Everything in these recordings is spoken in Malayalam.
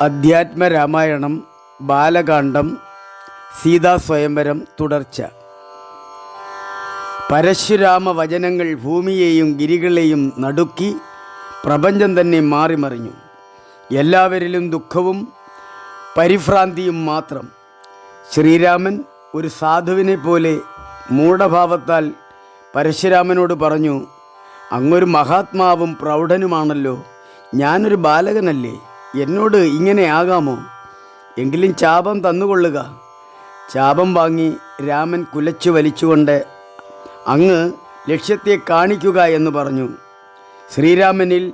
അധ്യാത്മരാമായണം ബാലകാന്ഡം സീതാസ്വയംവരം തുടർച്ച. പരശുരാമ വചനങ്ങൾ ഭൂമിയെയും ഗിരികളെയും നടുക്കി പ്രപഞ്ചം തന്നെ മാറിമറിഞ്ഞു. എല്ലാവരിലും ദുഃഖവും പരിഭ്രാന്തിയും മാത്രം. ശ്രീരാമൻ ഒരു സാധുവിനെ പോലെ മൂഢഭാവത്താൽ പരശുരാമനോട് പറഞ്ഞു അങ്ങൊരു മഹാത്മാവും പ്രൗഢനുമാണല്ലോ. ഞാനൊരു ബാലകനല്ലേ? എന്നോട് ഇങ്ങനെ ആകാമോ? എങ്കിലും ചാപം തന്നുകൊള്ളുക. ചാപം വാങ്ങി രാമൻ കുലച്ചു വലിച്ചുകൊണ്ട് അങ്ങ് ലക്ഷ്യത്തെ കാണിക്കുക എന്ന് പറഞ്ഞു. ശ്രീരാമനിൽ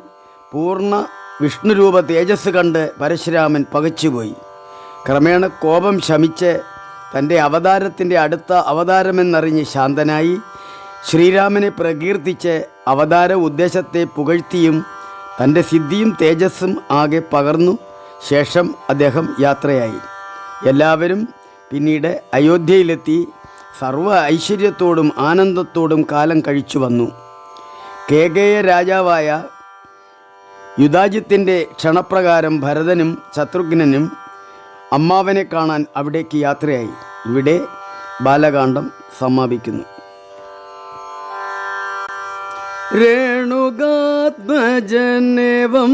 പൂർണ വിഷ്ണുരൂപ തേജസ് കണ്ട് പരശുരാമൻ പകച്ചുപോയി. ക്രമേണ കോപം ശമിച്ച് തന്റെ അവതാരത്തിന്റെ അടുത്ത അവതാരമെന്നറിഞ്ഞ് ശാന്തനായി ശ്രീരാമനെ പ്രകീർത്തിച്ച് അവതാര ഉദ്ദേശത്തെ പുകഴ്ത്തിയും തന്റെ സിദ്ധിയും തേജസ്സും ആകെ പകർന്നു ശേഷം അദ്ദേഹം യാത്രയായി. എല്ലാവരും പിന്നീട് അയോധ്യയിലെത്തി സർവ ഐശ്വര്യത്തോടും ആനന്ദത്തോടും കാലം കഴിച്ചു വന്നു. കേകേയ രാജാവായ യുദാജിത്തിന്റെ ക്ഷണപ്രകാരം ഭരതനും ശത്രുഘ്നനും അമ്മാവനെ കാണാൻ അവിടേക്ക് യാത്രയായി. ഇവിടെ ബാലകാന്ഡം സമാപിക്കുന്നു. രേണുകാത്മജനേവം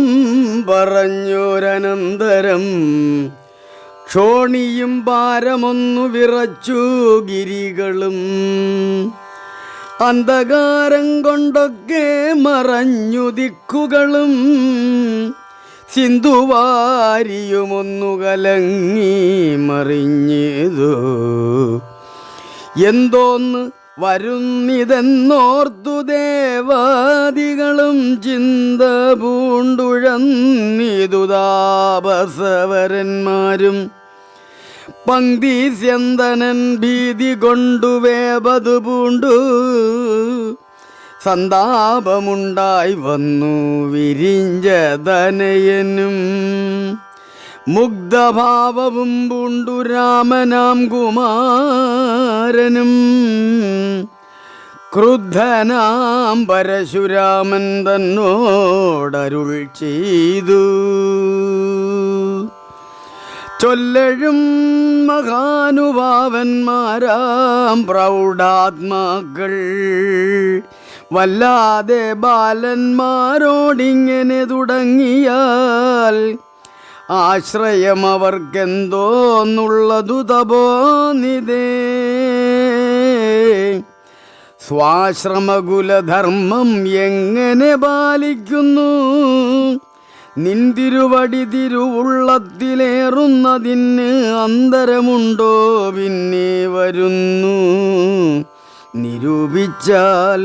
പറഞ്ഞൂരനന്തരം. ക്ഷോണിയും ഭാരമൊന്നു വിറച്ചു ഗിരികളും. അന്ധകാരം കൊണ്ടൊക്കെ മറഞ്ഞു ദിക്കുകളും. സിന്ധുവാരിയുമൊന്നു കലങ്ങി മറിഞ്ഞതു. എന്തോന്ന് വരുന്നിതെന്നോർത്തു ദേവാദികളും ചിന്ത പൂണ്ടുഴന്നിതുതാപസവരന്മാരും പങ്ക്തി സ്യന്തനൻ ഭീതി കൊണ്ടു വേപതു പൂണ്ടു. സന്താപമുണ്ടായി വന്നു വിരിഞ്ചതനയനും. മുഗ്ധഭാവവും പൂണ്ടു രാമനാം കുമാരനും. ക്രുദ്ധനാം പരശുരാമൻ തന്നോടരുൾ ചെയ്തു. ചൊല്ലഴും മഹാനുഭാവന്മാരാം പ്രൗഢാത്മാക്കൾ. വല്ലാതെ ബാലന്മാരോടിങ്ങനെ തുടങ്ങിയാൽ ആശ്രയം അവർക്കെന്തോന്നുള്ളതു തപോനിതേ സ്വാശ്രമകുലധർമ്മം എങ്ങനെ പാലിക്കുന്നു? നിന്തിരുവടി തിരുവുള്ളത്തിലേറുന്നതിന് അന്തരമുണ്ടോ പിന്നെ വരുന്നു? നിരൂപിച്ചാൽ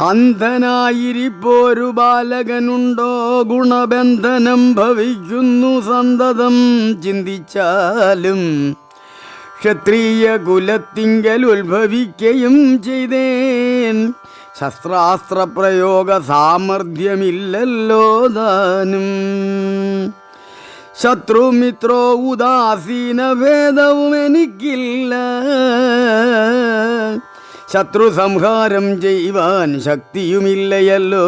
അന്ധനായിരിപ്പോരു ബാലകനുണ്ടോ ഗുണബന്ധനം ഭവിക്കുന്നു സന്തതം ചിന്തിച്ചാലും ക്ഷത്രിയ കുലത്തിങ്കൽ ഉത്ഭവിക്കുകയും ചെയ്തേൻ. ശസ്ത്രാസ്ത്ര പ്രയോഗ സാമർഥ്യമില്ലല്ലോ ദാനും ശത്രുമിത്രോ ഉദാസീന ഭേദവും എനിക്കില്ല. ശത്രു സംഹാരം ചെയ്യുവാൻ ശക്തിയുമില്ലയല്ലോ.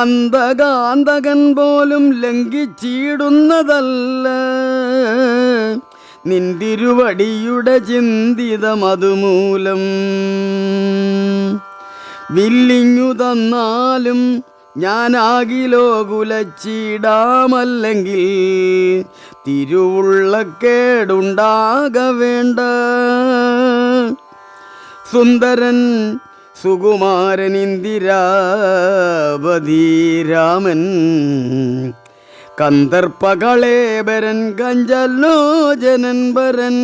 അന്തകാന്തകൻ പോലും ലംഘിച്ചിടുന്നതല്ല. നിന്തിരുവടിയുടെ ചിന്തിതമതുമൂലം വില്ലിങ്ങു തന്നാലും ഞാനാകിലോ കുലച്ചിടാമല്ലെങ്കിൽ തിരുവുള്ളക്കേടുണ്ടാക വേണ്ട സുന്ദരൻ സുകുമാരൻ ഇന്ദിരാപതിരാമൻ കന്ദർപ്പകളേബരൻ കഞ്ചലോചനൻ ഭരൻ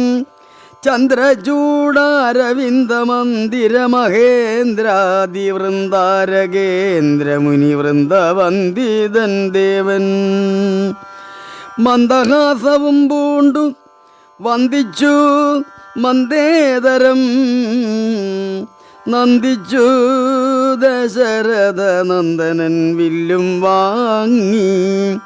ചന്ദ്രചൂടാരവിന്ദ മന്ദിര മഹേന്ദ്രാദി വൃന്ദാരകേന്ദ്ര മുനി വൃന്ദവന്ദിതൻ ദേവൻ. മന്ദഹാസവും പൂണ്ടു. വന്ദിച്ചു മന്ദേതരം. നന്ദിച്ചു ദശരഥ നന്ദനൻ വില്ലും വാങ്ങി.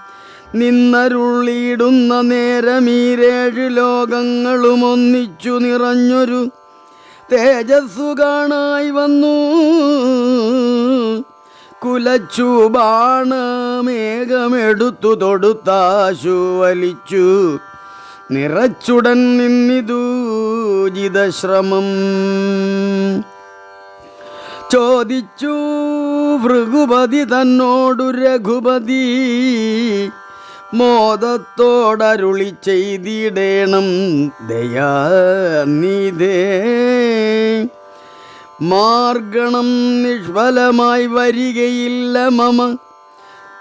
നിന്നരുളിയിടുന്ന നേരമീരേഴ് ലോകങ്ങളും ഒന്നിച്ചു നിറഞ്ഞൊരു തേജസ്സു കാണായി വന്നു. കുലച്ചു ബാണമേഘമെടുത്തു തൊടുത്താശു വലിച്ചു. നിറച്ചുടൻ നിന്നിതു ജിതശ്രമം. ചോദിച്ചു ഭൃഗുപതി തന്നോടു രഘുപതി മോദത്തോടരുളി ചെയ്തിടേണം. ദയാനിധേ. മാർഗണം നിഷ്ഫലമായി വരികയില്ല മമ.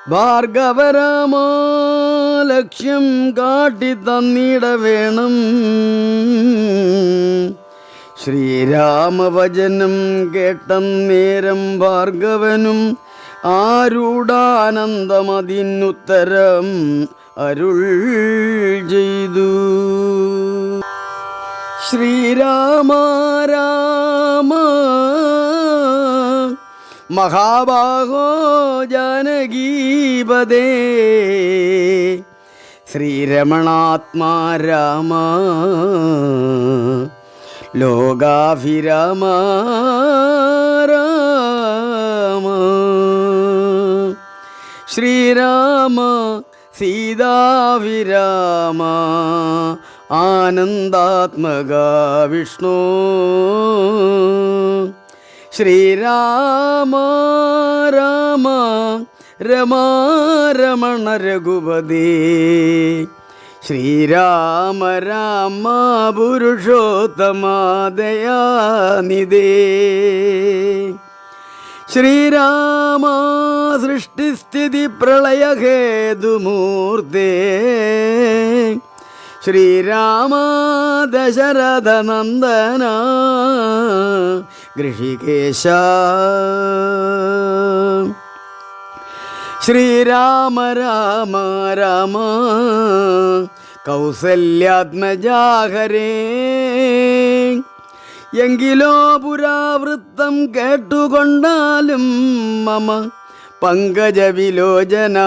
ഭാർഗവരാമാ ലക്ഷ്യം കാട്ടി തന്നിട വേണം. ശ്രീരാമവചനം നേരം ഭാർഗവനും ആരൂഢാനന്ദമതിന്നുത്തരം അരുൾ ചെയ്തു. ശ്രീരാമ മഹാബാഹോ ജാനകീപദേ ശ്രീരമണാത്മാ രാമ. ലോകാഭിരാമ രാമ. ശ്രീരാമ സീതാവിരാമ ആനന്ദാത്മക വിഷ്ണു. ശ്രീരാമ രാമ രമാരമണ രഘുപതി. ശ്രീരാമ രാമ പുരുഷോത്തമാദയാനിതേ ശ്രീരാമ സൃഷ്ടിസ്ഥിതി പ്രളയഹേതുമൂർത്തേ. ശ്രീരാമ ദശരഥ നന്ദന. ഗൃഷികേശ ശ്രീരാമ രാമ രാമ കൗസല്യാത്മജാഹരേ. എങ്കിലോ പുരാവൃത്തം കേട്ടുകൊണ്ടാലും മമ പങ്കജവിലോചന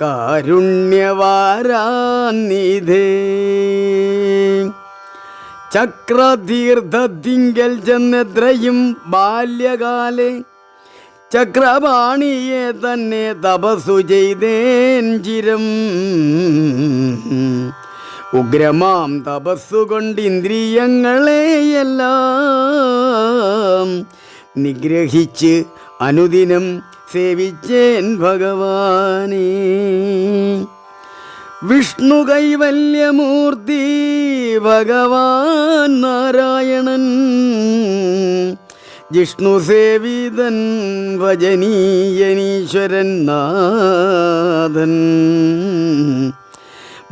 കാരുണ്യവാരാന്നിധേ ചക്രതീർത്ഥത്തിങ്കൽ ചെന്നെത്രയും ബാല്യകാലേ. ചക്രപാണിയെ തന്നെ തപസ്സു ചെയ്തേൻ ചിരം. ഉഗ്രമാം തപസ്സുകൊണ്ട് ഇന്ദ്രിയങ്ങളെയെല്ലാം നിഗ്രഹിച്ച് അനുദിനം സേവിച്ചേൻ ഭഗവാനേ. വിഷ്ണു കൈവല്യമൂർത്തി ഭഗവാൻ നാരായണൻ. ജിഷ്ണു സേവിതൻ വജനീയനീശ്വരൻ നാഥൻ.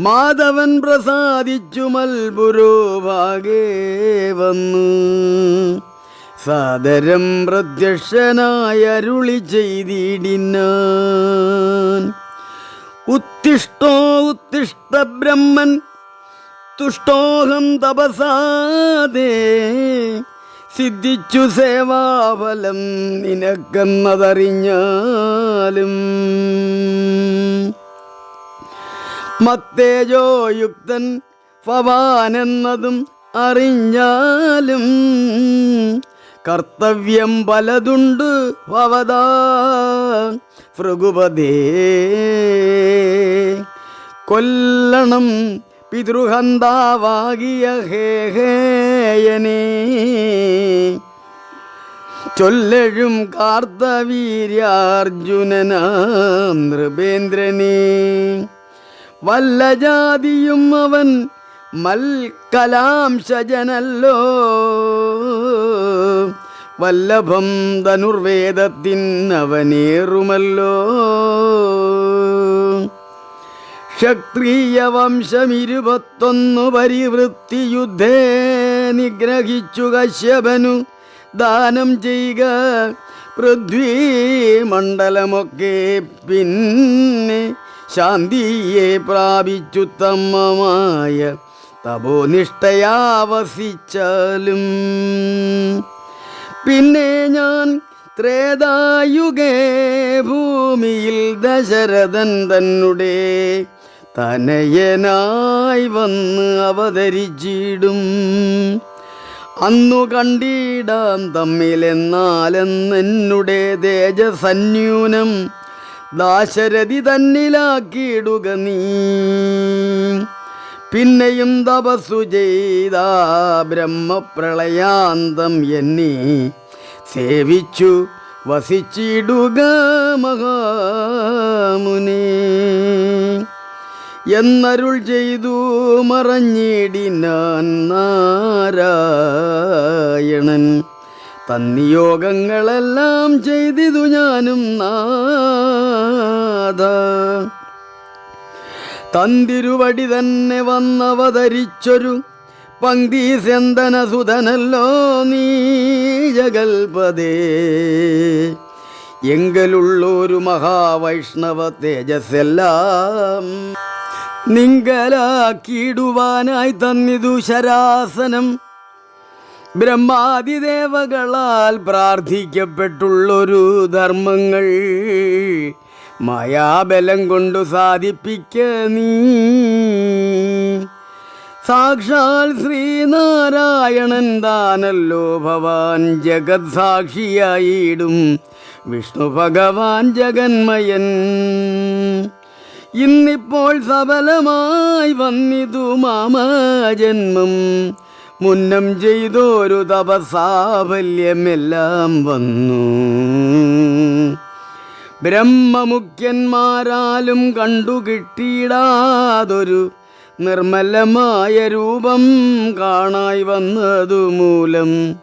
മാധവൻ പ്രസാദിച്ചു മൽപുരോഭാഗേ വന്നു. സാദരം പ്രത്യക്ഷനായ അരുളി ചെയ്തിടിനാൻ. ഉത്തിഷ്ടോ ഉത്തിഷ്ട ബ്രഹ്മൻ തുഷ്ടോഹം തപസാദേ. സിദ്ധിച്ചു സേവാഫലം നിനക്കെന്നതറിഞ്ഞാലും. മത്തേജോയുക്തൻ ഭവാനെന്നതും അറിഞ്ഞാലും. കർത്തവ്യം പലതുണ്ട് ഭവതാ ഭൃഗുപതേ. കൊല്ലണം പിതൃഹന്താവാകിയ ഹേഹേയനേ ചൊല്ലഴും കാർത്തവീര്യാർജുനനാം വല്ല ജാതിയും അവൻ മൽക്കലാംശജനല്ലോ വല്ലഭം ധനുർവേദത്തിനവനേറുമല്ലോ ക്ഷത്രിയ വംശമിരുപത്തൊന്നു പരിവൃത്തി യുദ്ധേ നിഗ്രഹിച്ചു കശ്യപനു. ദാനം ചെയ്യുക പൃഥ്വീ മണ്ഡലമൊക്കെ പിന്നെ ശാന്തിയെ പ്രാപിച്ചുത്തമമായ തപോനിഷ്ഠയാവസിച്ചാലും. പിന്നെ ഞാൻ ത്രേതായുഗേ ഭൂമിയിൽ ദശരഥൻ തന്നെ തനയനായി വന്ന് അവതരിച്ചിടും. അന്നു കണ്ടിടാം തമ്മിലെന്നാലെന്നെന്നുടെ തേജസന്യൂനം. ദാശരഥി തന്നിലാക്കിയിടുക നീ. പിന്നെയും തപസ്സു ചെയ്ത ബ്രഹ്മപ്രളയാന്തം എന്നെ സേവിച്ചു വസിച്ചിടുക മഹാമുനി. എന്നരുൾ ചെയ്തു മറഞ്ഞിടിനാൻ നാരായണൻ. തന്നിയോഗങ്ങളെല്ലാം ചെയ്തിതു ഞാനും നാദ തന്തിരുവടി തന്നെ വന്നവതരിച്ചൊരു പങ്ക്തി സെന്തനസുതനല്ലോ നീ ജഗൽപദേ എങ്കലുള്ളൊരു മഹാവൈഷ്ണവ തേജസ്സെല്ലാം നിങ്കലാക്കിയിടുവാനായി തന്നിതു ശരാസനം. ബ്രഹ്മാതിദേവകളാൽ പ്രാർത്ഥിക്കപ്പെട്ടുള്ളൊരു ധർമ്മങ്ങൾ മായാബലം കൊണ്ടു സാധിപ്പിക്ക നീ. സാക്ഷാൽ ശ്രീനാരായണൻ താനല്ലോ ഭവാൻ ജഗത് സാക്ഷിയായിടും. വിഷ്ണു ഭഗവാൻ ജഗന്മയൻ. ഇന്നിപ്പോൾ സഫലമായി വന്നിതു മാമജന്മം മുന്നം ചെയ്തോരു തപസാഫല്യമെല്ലാം വന്നു. ബ്രഹ്മമുഖ്യന്മാരാലും കണ്ടുകിട്ടിയിടാതൊരു നിർമ്മലമായ രൂപം കാണായി വന്നതു മൂലം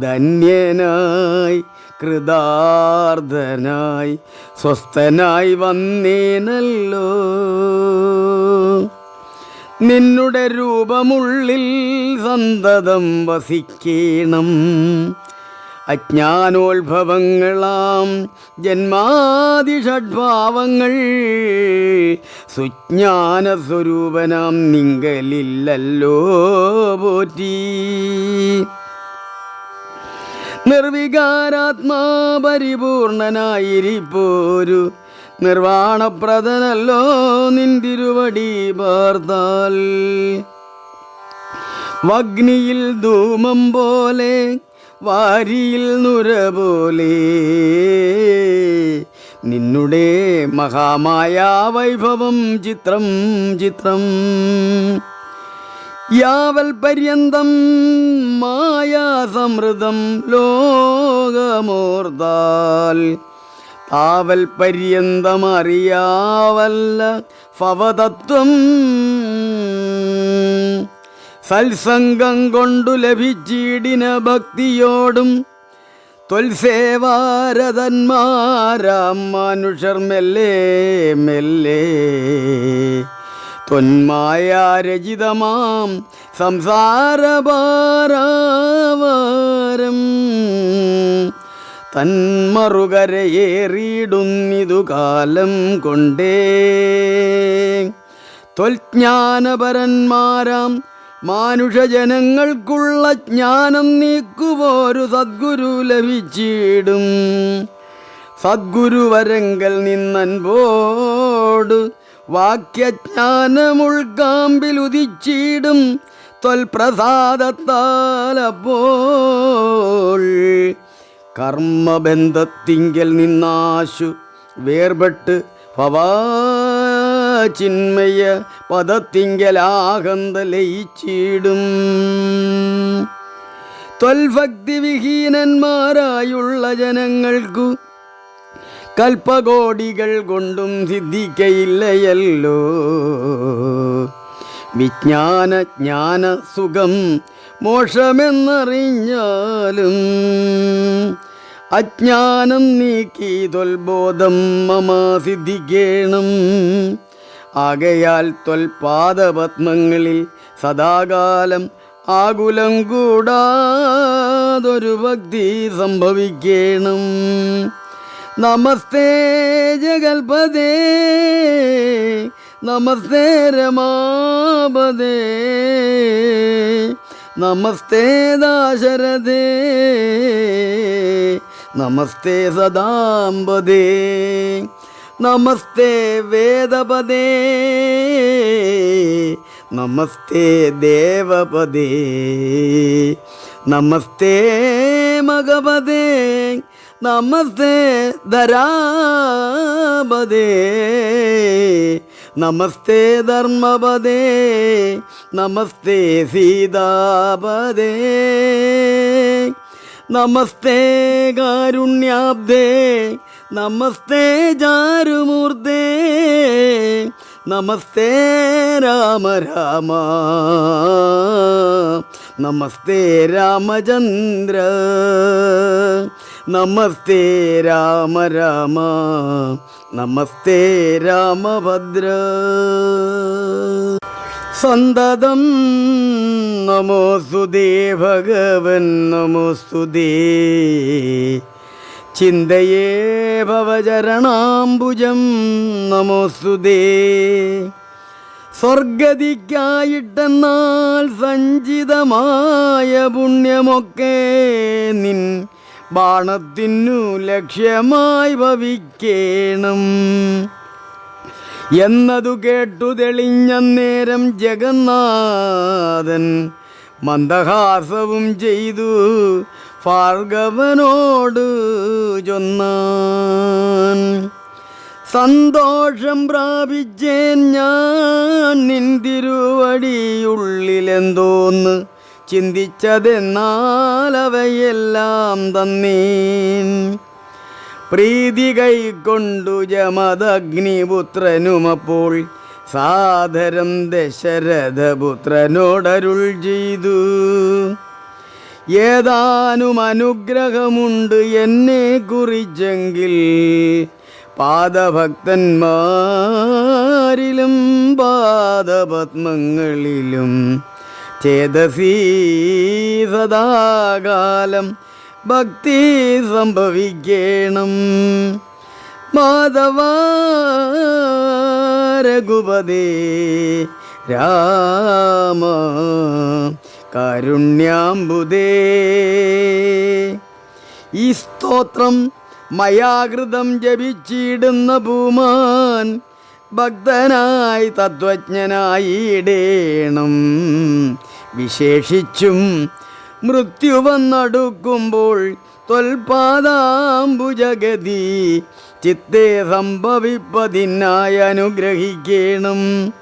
ധന്യനായി കൃതാർത്ഥനായി സ്വസ്ഥനായി വന്നേനല്ലോ. നിന്നുടെ രൂപമുള്ളിൽ സന്തതം വസിക്കണം. അജ്ഞാനോത്ഭവങ്ങളാം ജന്മാതിഷഡ്ഭാവങ്ങൾ സുജ്ഞാനസ്വരൂപനാം നിങ്കലില്ലല്ലോ പോറ്റി. നിർവികാരാത്മാ പരിപൂർണനായിരിപ്പോരു നിർവാണപ്രദനല്ലോ നിന്തിരുവടി പാർത്താൽ. വഗ്നിയിൽ ധൂമം പോലെ വാരിയിൽ നുര പോലെ. നിന്നുടെ മഹാമായ വൈഭവം ചിത്രം ചിത്രം. യാവൽ പര്യന്തം മായാസമൃതം ലോകമോർദാൽ താവൽ പര്യന്തമറിയാവല്ല ഫവതത്വം സത്സംഗം കൊണ്ടു ലഭിച്ചിടിന ഭക്തിയോടും തൊൽസേവാരതന്മാരാം മനുഷ്യർ മെല്ലേ മെല്ലെ ത്വന്മായാരചിതമാം സംസാരഭാരാവാരം. തന്മറുകരയേറിയിടുന്നിതു കാലം കൊണ്ടേ. തൊൽജ്ഞാനപരന്മാരാം മാനുഷജനങ്ങൾക്കുള്ള ജ്ഞാനം നീക്കുപോരു സദ്ഗുരു ലഭിച്ചിടും. സദ്ഗുരുവരങ്കൽ നിന്നൻപോട് വാക്യജ്ഞാനമുൾക്കാമ്പിലുദിച്ചിടും ത്വൽപ്രസാദത്താലപ്പോൾ കർമ്മബന്ധത്തിങ്കൽ നിന്നാശു വേർപെട്ട് ഭവാചിന്മയ പദത്തിങ്കലാകന്ത ലയിച്ചിടും. തൊൽഭക്തിവിഹീനന്മാരായുള്ള ജനങ്ങൾക്കു കൽപ്പകോടികൾ കൊണ്ടും സിദ്ധിക്കയില്ലയല്ലോ. വിജ്ഞാന ജ്ഞാന സുഖം മോഷമെന്നറിഞ്ഞാലും അജ്ഞാനം നീക്കി തൊൽബോധം മമ സിദ്ധിക്കേണം. ആകയാൽ തൊൽപാദപത്മങ്ങളിൽ സദാകാലം ആകുലം കൂടാതൊരു ഭക്തി സംഭവിക്കണം. നമസ്തേ ജഗൽപദേ നമസ്തേ രമാപദേ നമസ്തേ ദാശരഥേ നമസ്തേ സദാംബദേ നമസ്തേ വേദപദേ നമസ്തേ ദേവപദേ നമസ്തേ മഗപതേ നമസ്തേ ധരാപതേ നമസ്തേ ധർമ്മപദേ. നമസ്തേ സീതാപദേ. നമസ്തേ കാരുണ്യാബ്ദേ. നമസ്തേ ചാരുമൂർത്തേ. നമസ്തേ രാമ രാമ. നമസ്തേ രാമചന്ദ്ര. നമസ്തേ രാമ രാമ. നമസ്തേ രാമഭദ്ര. സന്തതം നമോസ്തുതേ ഭഗവൻ നമോസ്തുതേ ചിന്തയേ ഭവചരണാംബുജം നമോസ്തുതേ സ്വർഗതിക്കായിട്ടെന്നാൽ സഞ്ചിതമായ പുണ്യമൊക്കെ നിൻ ബാണത്തിനു ലക്ഷ്യമായി ഭവിക്കേണം. എന്നതു കേട്ടു തെളിഞ്ഞ നേരം ജഗന്നാഥൻ മന്ദഹാസവും ചെയ്തു ഭാർഗവനോട് ചൊന്നാൻ. സന്തോഷം പ്രാപിച്ചേൻ ഞാൻ നിന്തിരുവടിയുള്ളിലെന്തോന്ന് ചിന്തിച്ചതെന്നാൽ അവയെല്ലാം തന്നീൻ. പ്രീതി കൈക്കൊണ്ടു ജമദഗ്നിപുത്രനുമപ്പോൾ സാധരം ദശരഥപുത്രനോടരുൾ ചെയ്തു. ഏതാനും അനുഗ്രഹമുണ്ട് എന്നെ കുറിച്ചെങ്കിൽ പാദഭക്തന്മാരിലും പാദപത്മങ്ങളിലും ചേതസീ സദാകാലം ഭക്തി സംഭവിക്കണം. മാധവ രഘുപതേ രാമ കാരുണ്യാംബുദേ. ഈ സ്തോത്രം മയാകൃതം ജപിച്ചിടുന്ന ഭൂമാൻ ഭക്തനായി തത്വജ്ഞനായിടേണം വിശേഷിച്ചും മൃത്യു വന്നടുക്കുമ്പോൾ തൊൽപാദാംബുജഗതി ചിത്തെ സംഭവിപ്പതിനായി അനുഗ്രഹിക്കണം.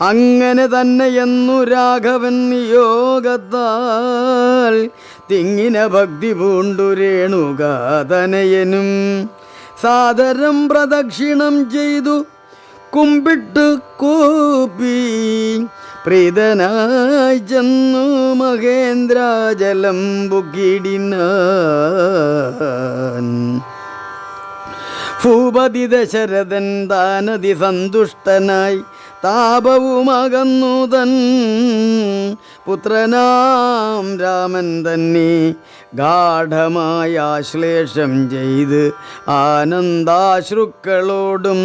അങ്ങനെ തന്നെയെന്നു രാഘവൻ നിയോഗത്താൽ തിങ്ങിന ഭക്തി പൂണ്ടു രേണുകാതനയനും സാദരം പ്രദക്ഷിണം ചെയ്തു കുമ്പിട്ട് കൂപ്പി പ്രീതനായി ചെന്നു മഹേന്ദ്രാജലം ബുക്കിടിന ഭൂപതി ദശരഥൻ താനതി സന്തുഷ്ടനായി താപവുമകന്നു തൻ പുത്രനാം രാമൻ തന്നെ ഗാഠമായ ആശ്ലേഷം ചെയ്ത് ആനന്ദാശ്രുക്കളോടും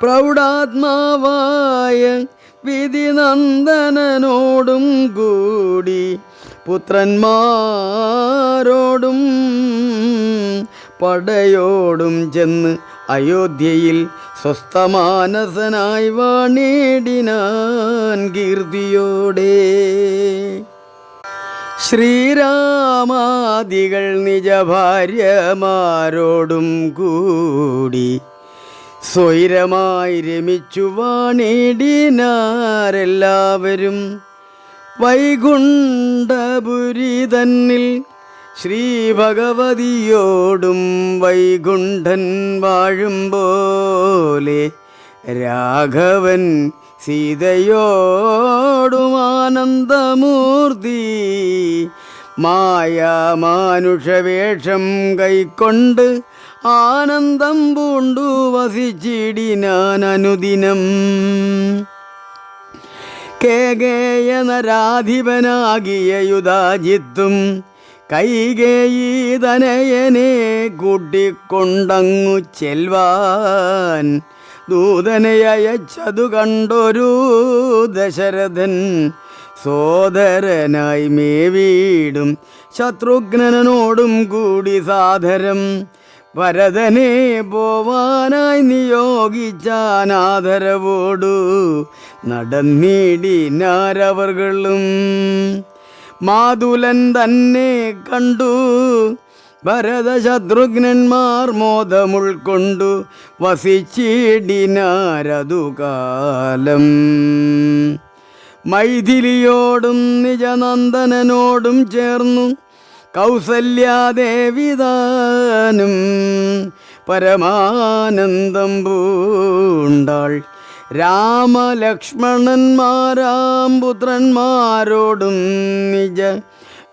പ്രൗഢാത്മാവായ വിധിനന്ദനനോടും കൂടി പുത്രന്മാരോടും പടയോടും ചെന്ന് അയോധ്യയിൽ സ്വസ്ഥമാനസനായി വാണിടിനാൻ കീർത്തിയോടെ. ശ്രീരാമാദികൾ നിജഭാര്യമാരോടും കൂടി സ്വൈരമായി രമിച്ചു വാണിടിനാരെല്ലാവരും വൈകുണ്ഠപുരി തന്നിൽ ശ്രീ ഭഗവതിയോടും വൈകുണ്ഠൻ വാഴും പോലെ രാഘവൻ സീതയോടും ആനന്ദമൂർത്തി മായാമാനുഷവേഷം കൈക്കൊണ്ട് ആനന്ദം പൂണ്ടു വസിച്ചിടിനാൻ അനുദിനം കേകേയ നരാധിപനാകിയ യുധാജിത്തും കൈകേയീതനയനെ കൂട്ടിക്കൊണ്ടങ്ങു ചെൽവാൻ. ദൂതനെ അയച്ചതു കണ്ടൊരു ദശരഥൻ സോദരനായി മേവീടും ശത്രുഘ്നനോടും കൂടി സാദരം. ഭരതനെ പോവാനായി നിയോഗിച്ചാനാദരവോടു നടന്നിടിനാരവർകളും മാതുലൻ തന്നെ കണ്ടു ഭരതശത്രുഘ്നന്മാർ മോദമുൾക്കൊണ്ടു വസിച്ചിടിനാരതു കാലം മൈഥിലിയോടും നിജനന്ദനോടും ചേർന്നു കൗസല്യാദേവിതാനും പരമാനന്ദം പൂണ്ടാൾ. രാമലക്ഷ്മണന്മാരാം പുത്രന്മാരോടും നിജ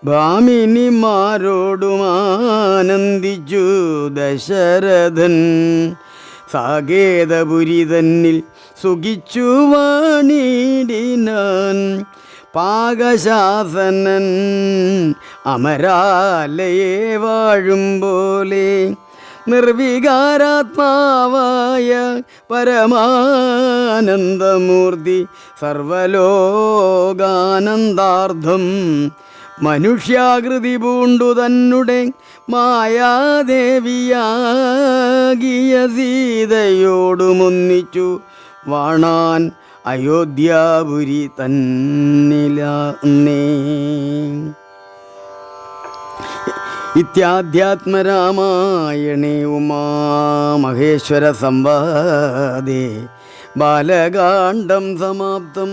ഭാമിനിമാരോടും ആനന്ദിച്ചു ദശരഥൻ. സാകേതപുരി തന്നിൽ സുഖിച്ചു വാണിടിനാൻ പാകശാസനൻ അമരാലയെ വാഴും പോലെ നിർവികാരാത്മാവായ പരമാനന്ദമൂർത്തി സർവലോകാനന്ദാർത്ഥം മനുഷ്യാകൃതി പൂണ്ടു തന്നെ മായാദേവിയാകിയ സീതയോടുമൊന്നിച്ചു വാണാൻ അയോധ്യാപുരി തന്നിലേ ഇത്യാധ്യാത്മരാമായണേ ഉമാമഹേശ്വര സംവാദേ. ബാലകാണ്ഡം സമാപ്തം.